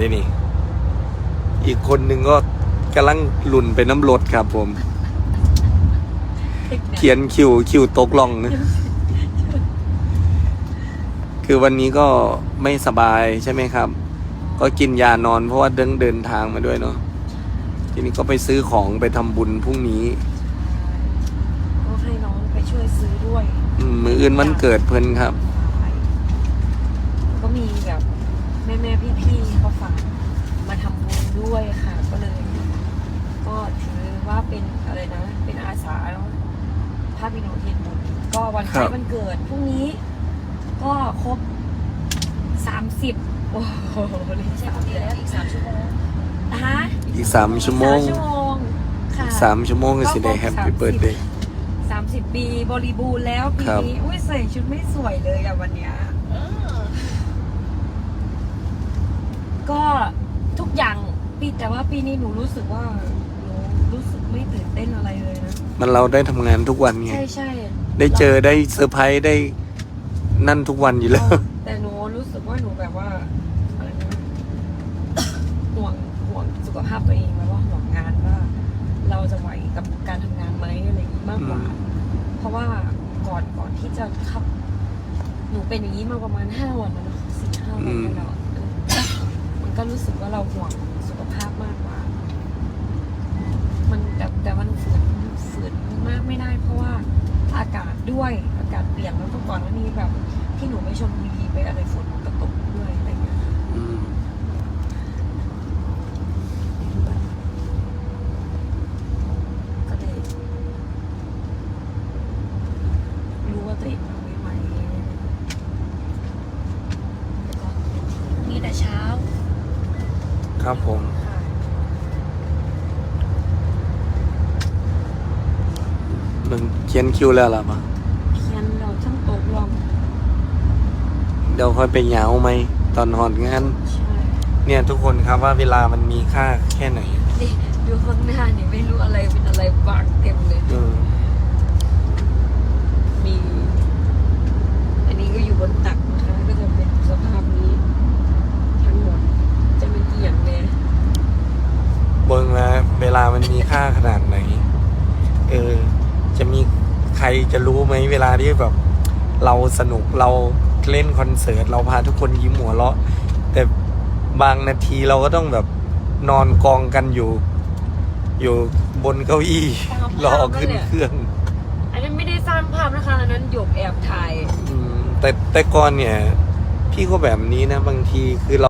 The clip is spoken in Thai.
นี่นี่ อีกคนหนึ่งก็กำลังหลุนไปน้ำรถครับผม เขียนคิวคิวตกล่องนะ คือวันนี้ก็ไม่สบายใช่ไหมครับ ก็กินยานอนเพราะว่าเดินเดินทางมาด้วยเนาะ ทีนี้ก็ไปซื้อของไปทำบุญพรุ่งนี้ก็ให้น้องไปช่วยซื้อด้วยอืมมืออื่นวันเกิดเพิ่นครับ ก็มีแบบแม่แม่พี่พี่ๆเขาฝากมาทำบุญ ด้วยค่ะก็เลย ก็ถือว่าเป็นอะไรนะ เป็นอาสาแล้วภาพพี่น้องเทียนบุญก็วันคล้ายครับวันเกิดพรุ่งนี้ ก็ครบสามสิบโอ้โหเลยใช่คนเดียวอีกสามชั่วโมงฮะอีกสามชั่วโมงอีกสามชั่วโมงค่ะสามชั่วโมงก็สิได้แฮปปี้เบิร์ดเดย์สามสิบปีบริบูรณ์แล้วปีครับนี้อุ้ยใส่ชุดไม่สวยเลยอะวันเนี้ยก็ทุกอย่างปี แต่ว่าปีนี้หนูรู้สึกว่าหนูรู้สึกไม่ตื่นเต้นอะไรเลยนะ มันเราได้ทำงานทุกวันไง ใช่ใช่ได้เจอได้เซอร์ไพรส์ได้นั่นทุกวันอยู่แล้ว แต่หนูรู้สึกว่าหนูแบบว่าอะไรนะห่วงห่วงสุขภาพตัวเองแล้วว่าห่วงงานว่า เราจะไหวกับการทำงานไหมอะไรอย่างนี้มากกว่า อืม เพราะว่าก่อนก่อนที่จะขับ หนูเป็นอย่างนี้มาประมาณห้าวันแล้วเนอะสี่ห้าวันแล้วเออมันก็รู้สึกว่าเราห่วง ภาพมากกว่า มันแต่แต่มันฝืนฝืนมากไม่ได้ เพราะว่าอากาศด้วยอากาศเปลี่ยนแล้วก็ก่อนหน้านี้แบบ ที่หนูไปชมบุรีไปอะไรฝนมันก็ตกด้วยอะไรเงี้ย อืม ก็เลยรู้ว่าตัวเองทำไม่ไหวแล้วก็มีแต่เช้า ครับผมค่ะมึงเขียนคิวแล้วล่ะปะเขียนเราทั้งตกลงเดี๋ยวค่อยไปเหงาไหม ตอนหอดงาน ใช่เนี่ยทุกคนครับว่าเวลามันมีค่าแค่ไหน นี่ดูข้างหน้านี่ไม่รู้อะไรเป็นอะไรบางเต็มเลย เออ มี อันนี้ก็อยู่บนตักนะคะ ก็จะเป็นสภาพนี้ ทั้งหมด จะเป็นเอียงเลย เบิ่งว่าเว ลามันมีค่าขนาดไหน เออ จะมีใครจะรู้ไหมเวลาที่แบบ เราสนุกเราเล่นคอนเสิร์ตเราพาทุกคนยิ้มหัวเราะ แต่บางนาทีเราก็ต้องแบบนอนกองกันอยู่ อยู่บนเก้าอี้รอขึ้นเครื่อง อันนั้นไม่ได้สร้างภาพนะคะอันนั้นหยกแอบถ่ายอืมแต่แต่ก่อนเนี่ย พี่ก็แบบนี้นะบางทีคือเรา